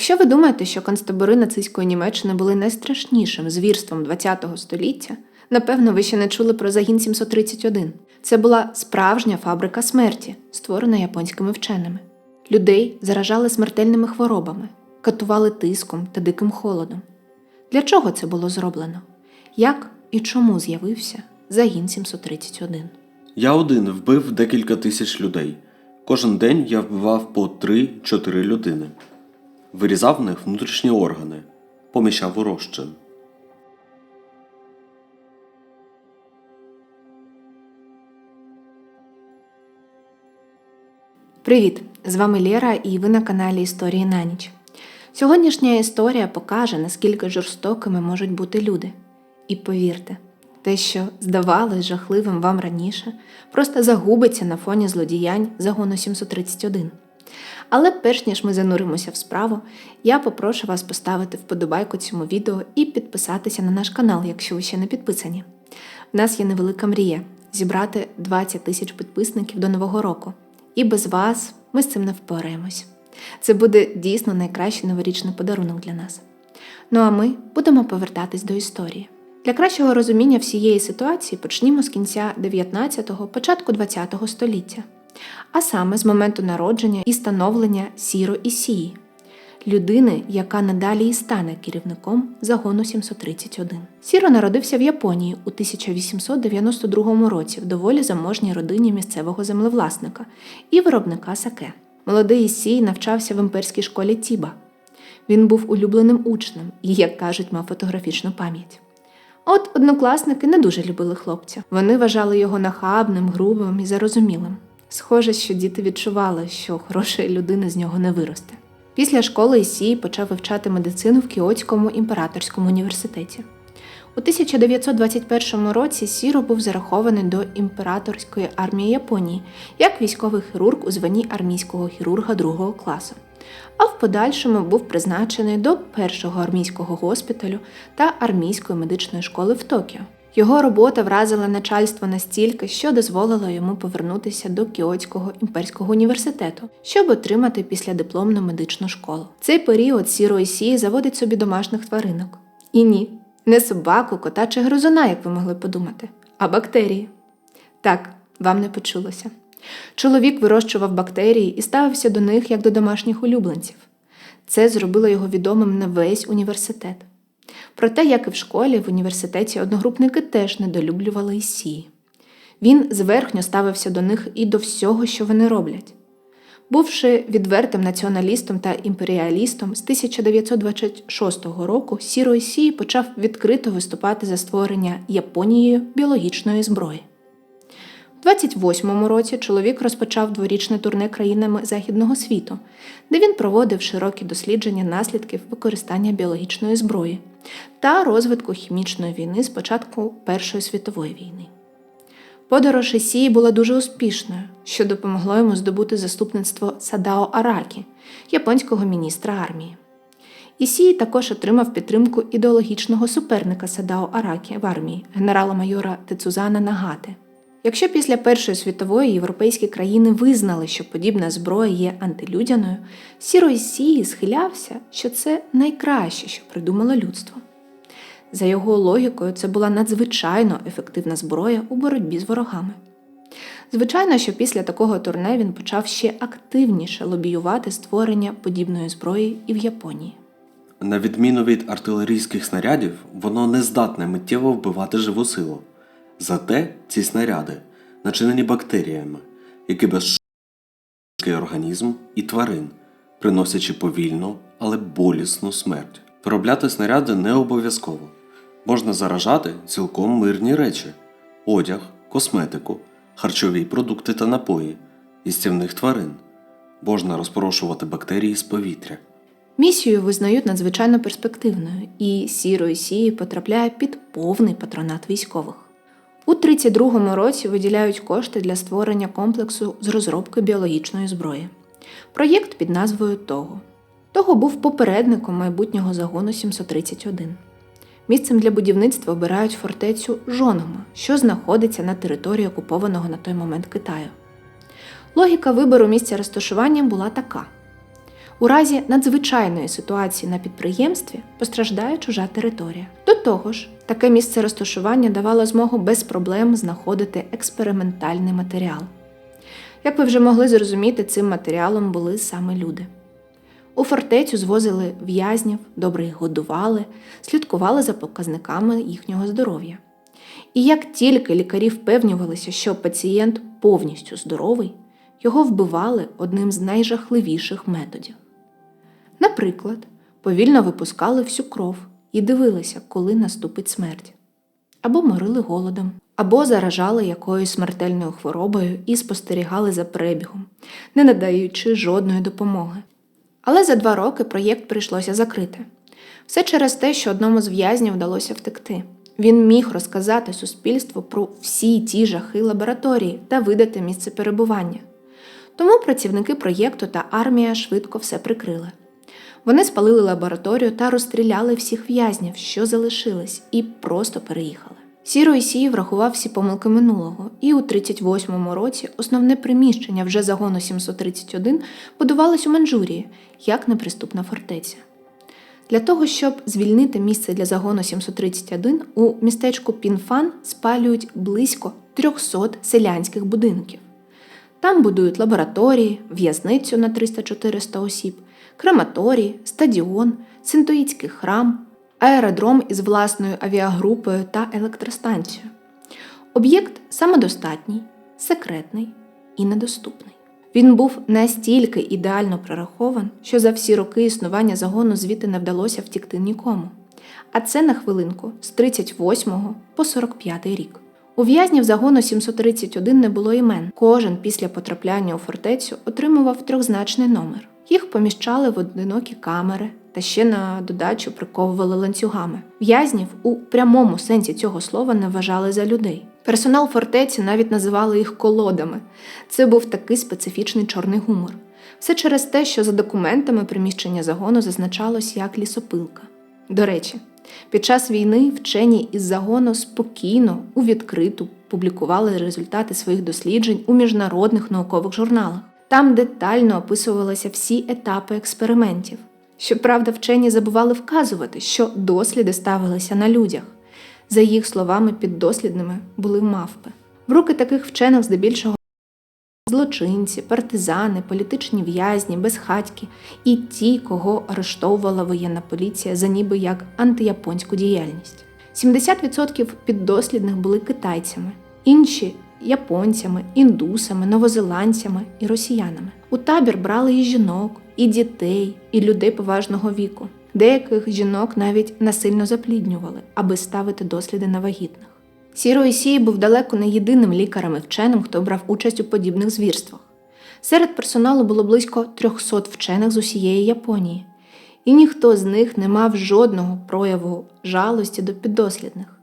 Якщо ви думаєте, що концтабори нацистської Німеччини були найстрашнішим звірством ХХ століття, напевно, ви ще не чули про загін 731. Це була справжня фабрика смерті, створена японськими вченими. Людей заражали смертельними хворобами, катували тиском та диким холодом. Для чого це було зроблено? Як і чому з'явився загін 731? Я один вбив декілька тисяч людей. Кожен день я вбивав по 3-4 людини. Вирізав в них внутрішні органи, поміщав у розчин. Привіт! З вами Лєра і ви на каналі Історії на ніч. Сьогоднішня історія покаже, наскільки жорстокими можуть бути люди. І повірте, те, що здавалось жахливим вам раніше, просто загубиться на фоні злодіянь загону 731. Але перш ніж ми зануримося в справу, я попрошу вас поставити вподобайку цьому відео і підписатися на наш канал, якщо ви ще не підписані. У нас є невелика мрія зібрати 20 тисяч підписників до Нового року. І без вас ми з цим не впораємось. Це буде дійсно найкращий новорічний подарунок для нас. Ну а ми будемо повертатись до історії. Для кращого розуміння всієї ситуації почнімо з кінця 19-го, початку 20-го століття, а саме з моменту народження і становлення Сіро Ісії, людини, яка надалі і стане керівником загону 731. Сіро народився в Японії у 1892 році в доволі заможній родині місцевого землевласника і виробника саке. Молодий Ісій навчався в імперській школі Тіба. Він був улюбленим учнем і, як кажуть, мав фотографічну пам'ять. От однокласники не дуже любили хлопця. Вони вважали його нахабним, грубим і зарозумілим. Схоже, що діти відчували, що хорошої людини з нього не виросте. Після школи Ісій почав вивчати медицину в Кіотському імператорському університеті. У 1921 році Сіро був зарахований до імператорської армії Японії як військовий хірург у званні армійського хірурга другого класу, а в подальшому був призначений до першого армійського госпіталю та армійської медичної школи в Токіо. Його робота вразила начальство настільки, що дозволило йому повернутися до Кіотського імперського університету, щоб отримати післядипломну медичну школу. Цей період Сіро Ісії заводить собі домашніх тваринок. І ні, не собаку, кота чи гризуна, як ви могли подумати, а бактерії. Так, вам не почулося. Чоловік вирощував бактерії і ставився до них як до домашніх улюбленців. Це зробило його відомим на весь університет. Проте, як і в школі, в університеті одногрупники теж недолюблювали Ісії. Він зверхньо ставився до них і до всього, що вони роблять. Бувши відвертим націоналістом та імперіалістом, з 1926 року Сіро Ісії почав відкрито виступати за створення Японією біологічної зброї. У 28-му році чоловік розпочав дворічне турне країнами Західного світу, де він проводив широкі дослідження наслідків використання біологічної зброї та розвитку хімічної війни з початку Першої світової війни. Подорож Ісії була дуже успішною, що допомогло йому здобути заступництво Садао Аракі, японського міністра армії. Ісії також отримав підтримку ідеологічного суперника Садао Аракі в армії, генерала-майора Тецузана Нагати. Якщо після Першої світової європейські країни визнали, що подібна зброя є антилюдяною, Сіро Ісії схилявся, що це найкраще, що придумало людство. За його логікою, це була надзвичайно ефективна зброя у боротьбі з ворогами. Звичайно, що після такого турне він почав ще активніше лобіювати створення подібної зброї і в Японії. На відміну від артилерійських снарядів, воно не здатне миттєво вбивати живу силу. Зате ці снаряди начинені бактеріями, які безшкодний організм і тварин, приносячи повільну, але болісну смерть. Виробляти снаряди не обов'язково. Можна заражати цілком мирні речі: одяг, косметику, харчові продукти та напої, істівних тварин. Можна розпорошувати бактерії з повітря. Місію визнають надзвичайно перспективною, і Сіро Ісії потрапляє під повний патронат військових. У 32-му році виділяють кошти для створення комплексу з розробки біологічної зброї. Проєкт під назвою Того. Того був попередником майбутнього загону 731. Місцем для будівництва обирають фортецю Жонгма, що знаходиться на території окупованого на той момент Китаю. Логіка вибору місця розташування була така: У разі надзвичайної ситуації на підприємстві постраждає чужа територія. До того ж, таке місце розташування давало змогу без проблем знаходити експериментальний матеріал. Як ви вже могли зрозуміти, цим матеріалом були саме люди. У фортецю звозили в'язнів, добре їх годували, слідкували за показниками їхнього здоров'я. І як тільки лікарі впевнювалися, що пацієнт повністю здоровий, його вбивали одним з найжахливіших методів. Наприклад, повільно випускали всю кров і дивилися, коли наступить смерть, або морили голодом, або заражали якоюсь смертельною хворобою і спостерігали за перебігом, не надаючи жодної допомоги. Але за два роки проєкт прийшлося закрити. Все через те, що одному з в'язнів вдалося втекти. Він міг розказати суспільству про всі ті жахи лабораторії та видати місце перебування. Тому працівники проєкту та армія швидко все прикрили. Вони спалили лабораторію та розстріляли всіх в'язнів, що залишились, і просто переїхали. Сіро Ісій врахував всі помилки минулого, і у 38-му році основне приміщення вже загону 731 будувалось у Манчжурії як неприступна фортеця. Для того, щоб звільнити місце для загону 731, у містечку Пінфан спалюють близько 300 селянських будинків. Там будують лабораторії, в'язницю на 300-400 осіб, крематорії, стадіон, синтоїцький храм, аеродром із власною авіагрупою та електростанцію. Об'єкт самодостатній, секретний і недоступний. Він був настільки ідеально прорахован, що за всі роки існування загону звідти не вдалося втікти нікому. А це на хвилинку з 38 по 45 рік. У в'язнів загону 731 не було імен. Кожен після потрапляння у фортецю отримував трьохзначний номер. Їх поміщали в одинокі камери та ще на додачу приковували ланцюгами. В'язнів у прямому сенсі цього слова не вважали за людей. Персонал фортеці навіть називали їх колодами. Це був такий специфічний чорний гумор. Все через те, що за документами приміщення загону зазначалось як лісопилка. До речі, під час війни вчені із загону спокійно у відкриту публікували результати своїх досліджень у міжнародних наукових журналах. Там детально описувалися всі етапи експериментів. Щоправда, вчені забували вказувати, що досліди ставилися на людях. За їх словами, піддослідними були мавпи. В руки таких вчених здебільшого злочинці, партизани, політичні в'язні, безхатьки і ті, кого арештовувала воєнна поліція за ніби як антияпонську діяльність. 70% піддослідних були китайцями, інші японцями, індусами, новозеландцями і росіянами. У табір брали і жінок, і дітей, і людей поважного віку. Деяких жінок навіть насильно запліднювали, аби ставити досліди на вагітних. Сіро Ісій був далеко не єдиним лікарем і вченим, хто брав участь у подібних звірствах. Серед персоналу було близько 300 вчених з усієї Японії, і ніхто з них не мав жодного прояву жалості до піддослідних.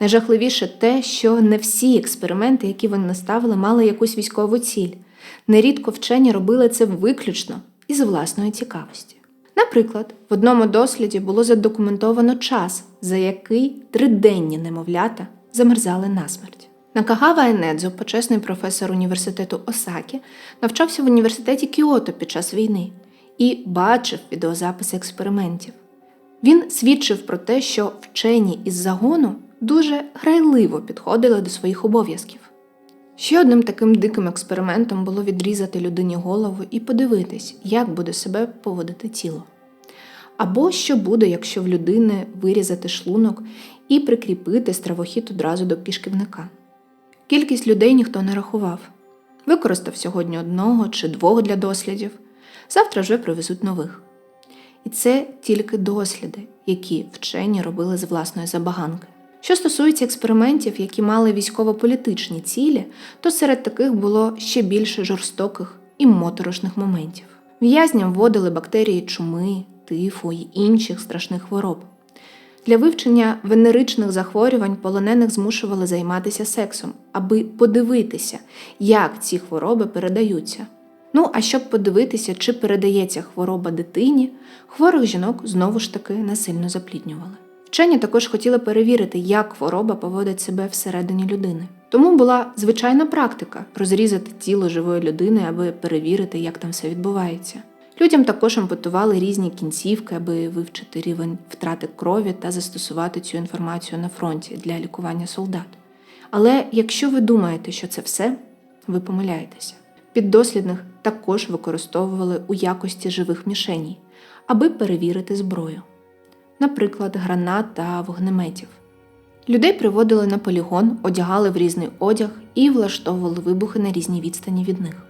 Найжахливіше те, що не всі експерименти, які вони ставили, мали якусь військову ціль. Нерідко вчені робили це виключно із власної цікавості. Наприклад, в одному досліді було задокументовано час, за який триденні немовлята замерзали насмерть. Накагава Енедзо, почесний професор університету Осакі, навчався в університеті Кіото під час війни і бачив відеозаписи експериментів. Він свідчив про те, що вчені із загону дуже грайливо підходили до своїх обов'язків. Ще одним таким диким експериментом було відрізати людині голову і подивитись, як буде себе поводити тіло. Або що буде, якщо в людини вирізати шлунок і прикріпити стравохід одразу до кишківника. Кількість людей ніхто не рахував. Використав сьогодні одного чи двох для дослідів, завтра вже привезуть нових. І це тільки досліди, які вчені робили з власної забаганки. Що стосується експериментів, які мали військово-політичні цілі, то серед таких було ще більше жорстоких і моторошних моментів. В'язням вводили бактерії чуми, тифу й інших страшних хвороб. Для вивчення венеричних захворювань полонених змушували займатися сексом, аби подивитися, як ці хвороби передаються. Ну а щоб подивитися, чи передається хвороба дитині, хворих жінок знову ж таки насильно запліднювали. Вчені також хотіли перевірити, як хвороба поводить себе всередині людини. Тому була звичайна практика розрізати тіло живої людини, аби перевірити, як там все відбувається. Людям також ампутували різні кінцівки, аби вивчити рівень втрати крові та застосувати цю інформацію на фронті для лікування солдат. Але якщо ви думаєте, що це все, ви помиляєтеся. Піддослідних також використовували у якості живих мішеній, аби перевірити зброю, наприклад, гранат та вогнеметів. Людей приводили на полігон, одягали в різний одяг і влаштовували вибухи на різній відстані від них.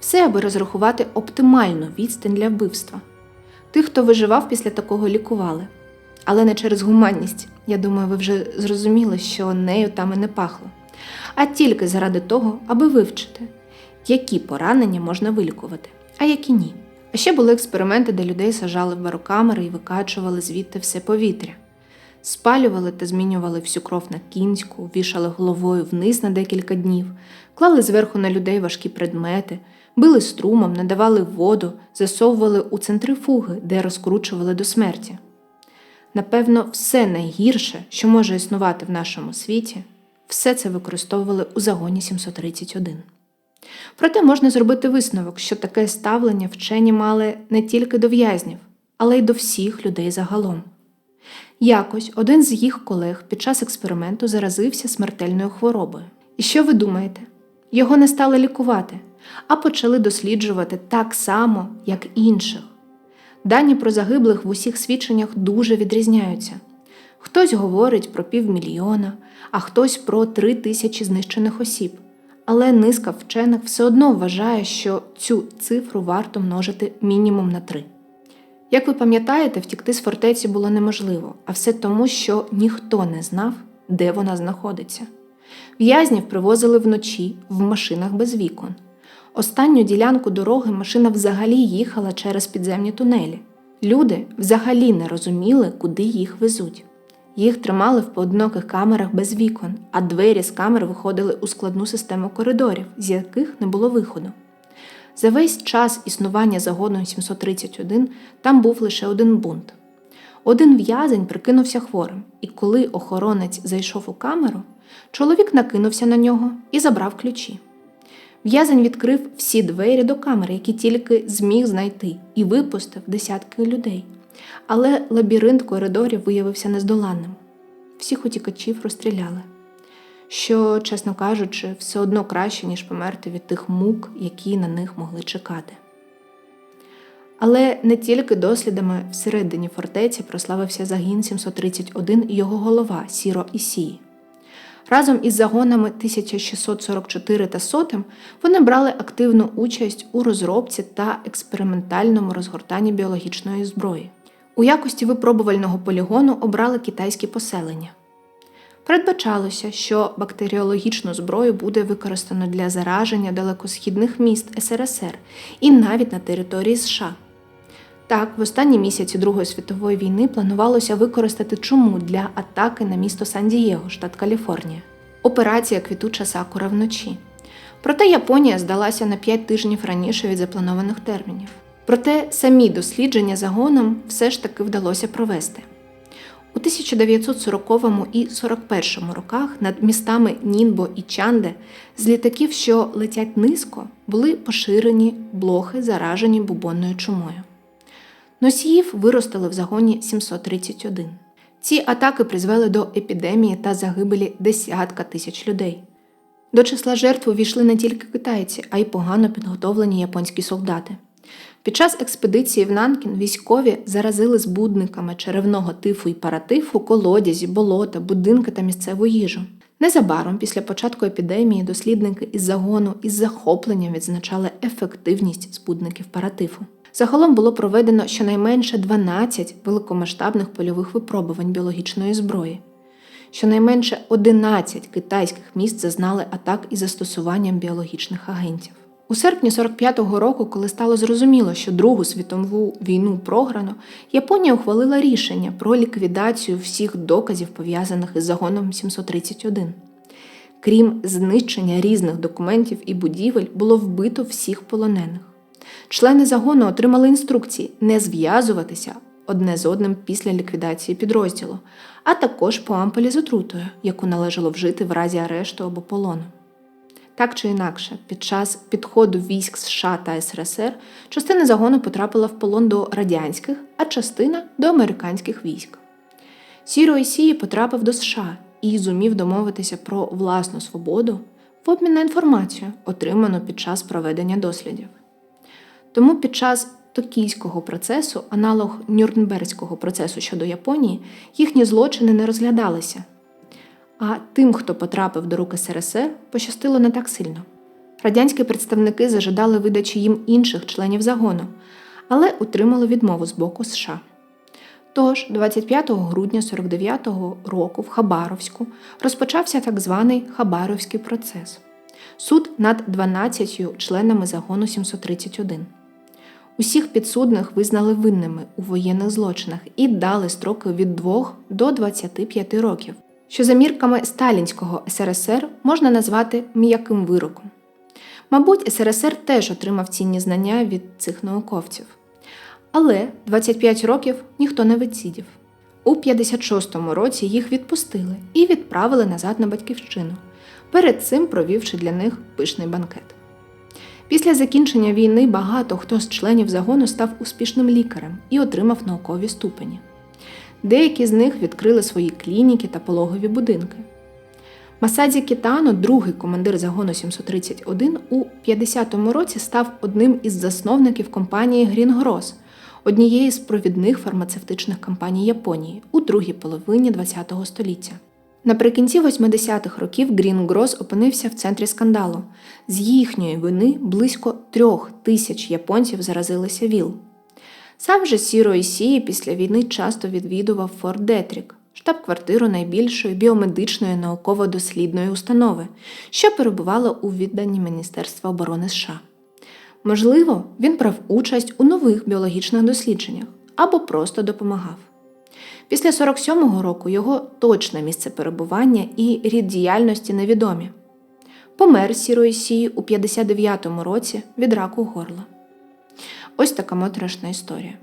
Все, аби розрахувати оптимальну відстань для вбивства. Тих, хто виживав після такого, лікували. Але не через гуманність. Я думаю, ви вже зрозуміли, що нею там і не пахло, а тільки заради того, аби вивчити, які поранення можна вилікувати, а які ні. А ще були експерименти, де людей сажали в барокамери і викачували звідти все повітря. Спалювали та змінювали всю кров на кінську, вішали головою вниз на декілька днів, клали зверху на людей важкі предмети, били струмом, надавали воду, засовували у центрифуги, де розкручували до смерті. Напевно, все найгірше, що може існувати в нашому світі, все це використовували у загоні 731. Проте можна зробити висновок, що таке ставлення вчені мали не тільки до в'язнів, але й до всіх людей загалом. Якось один з їх колег під час експерименту заразився смертельною хворобою. І що ви думаєте? Його не стали лікувати, а почали досліджувати так само, як інших. Дані про загиблих в усіх свідченнях дуже відрізняються. Хтось говорить про півмільйона, а хтось про три тисячі знищених осіб. Але низка вчених все одно вважає, що цю цифру варто множити мінімум на три. Як ви пам'ятаєте, втікти з фортеці було неможливо, а все тому, що ніхто не знав, де вона знаходиться. В'язнів привозили вночі в машинах без вікон. Останню ділянку дороги машина взагалі їхала через підземні тунелі. Люди взагалі не розуміли, куди їх везуть. Їх тримали в поодиноких камерах без вікон, а двері з камер виходили у складну систему коридорів, з яких не було виходу. За весь час існування загону 731 там був лише один бунт. Один в'язень прикинувся хворим, і коли охоронець зайшов у камеру, чоловік накинувся на нього і забрав ключі. В'язень відкрив всі двері до камери, які тільки зміг знайти, і випустив десятки людей. Але лабіринт коридорів виявився нездоланним. Всіх утікачів розстріляли. Що, чесно кажучи, все одно краще, ніж померти від тих мук, які на них могли чекати. Але не тільки дослідами всередині фортеці прославився загін 731 і його голова Сіро Ісії. Разом із загонами 1644 та Сотим вони брали активну участь у розробці та експериментальному розгортанні біологічної зброї. У якості випробувального полігону обрали китайські поселення. Передбачалося, що бактеріологічну зброю буде використано для зараження далекосхідних міст СРСР і навіть на території США. Так, в останні місяці Другої світової війни планувалося використати чуму для атаки на місто Сан-Дієго, штат Каліфорнія. Операція Квітуча Сакура вночі. Проте Японія здалася на 5 тижнів раніше від запланованих термінів. Проте самі дослідження загоном все ж таки вдалося провести. У 1940 і 41 роках над містами Нінбо і Чанде з літаків, що летять низько, були поширені блохи, заражені бубонною чумою. Носіїв виростили в загоні 731. Ці атаки призвели до епідемії та загибелі десятка тисяч людей. До числа жертв увійшли не тільки китайці, а й погано підготовлені японські солдати. Під час експедиції в Нанкін військові заразили збудниками черевного тифу і паратифу колодязі, болота, будинки та місцеву їжу. Незабаром після початку епідемії дослідники із загону із захопленням відзначали ефективність збудників паратифу. Загалом було проведено щонайменше 12 великомасштабних польових випробувань біологічної зброї. Щонайменше 11 китайських міст зазнали атак із застосуванням біологічних агентів. У серпні 45-го року, коли стало зрозуміло, що Другу світову війну програно, Японія ухвалила рішення про ліквідацію всіх доказів, пов'язаних із загоном 731. Крім знищення різних документів і будівель, було вбито всіх полонених. Члени загону отримали інструкції не зв'язуватися одне з одним після ліквідації підрозділу, а також по ампелі з отрутою, яку належало вжити в разі арешту або полону. Так чи інакше, під час підходу військ США та СРСР частина загону потрапила в полон до радянських, а частина до американських військ. Сіро Ісії потрапив до США і зумів домовитися про власну свободу в обмін на інформацію, отриману під час проведення дослідів. Тому під час токійського процесу, аналог Нюрнберзького процесу щодо Японії, їхні злочини не розглядалися. А тим, хто потрапив до рук СРСР, пощастило не так сильно. Радянські представники зажадали видачі їм інших членів загону, але отримали відмову з боку США. Тож, 25 грудня 49-го року в Хабаровську розпочався так званий Хабаровський процес суд над 12 членами загону 731. Усіх підсудних визнали винними у воєнних злочинах і дали строки від 2 до 25 років, що за мірками Сталінського СРСР можна назвати м'яким вироком. Мабуть, СРСР теж отримав цінні знання від цих науковців. Але 25 років ніхто не відсидів. У 56-му році їх відпустили і відправили назад на батьківщину, перед цим провівши для них пишний банкет. Після закінчення війни багато хто з членів загону став успішним лікарем і отримав наукові ступені. Деякі з них відкрили свої клініки та пологові будинки. Масадзі Кітано, другий командир загону 731, у 50-му році став одним із засновників компанії Грінгрос, однієї з провідних фармацевтичних компаній Японії у другій половині ХХ століття. Наприкінці 80-х років Грінгрос опинився в центрі скандалу. З їхньої вини близько трьох тисяч японців заразилися ВІЛ. Сам же Сіро Ісії після війни часто відвідував Форт Детрік, штаб-квартиру найбільшої біомедичної науково-дослідної установи, що перебувала у відданні Міністерства оборони США. Можливо, він брав участь у нових біологічних дослідженнях або просто допомагав. Після 47-го року його точне місце перебування і рід діяльності невідомі. Помер Сірої Сії у 59-му році від раку горла. Ось така моторошна історія.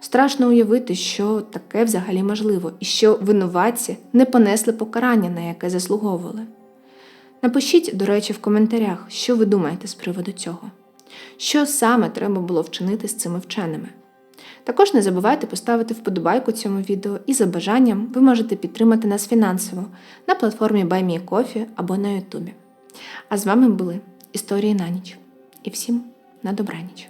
Страшно уявити, що таке взагалі можливо, і що винуватці не понесли покарання, на яке заслуговували. Напишіть, до речі, в коментарях, що ви думаєте з приводу цього. Що саме треба було вчинити з цими вченими? Також не забувайте поставити вподобайку цьому відео і за бажанням ви можете підтримати нас фінансово на платформі BuyMeCoffee або на Ютубі. А з вами були Історії на ніч. І всім на добраніч!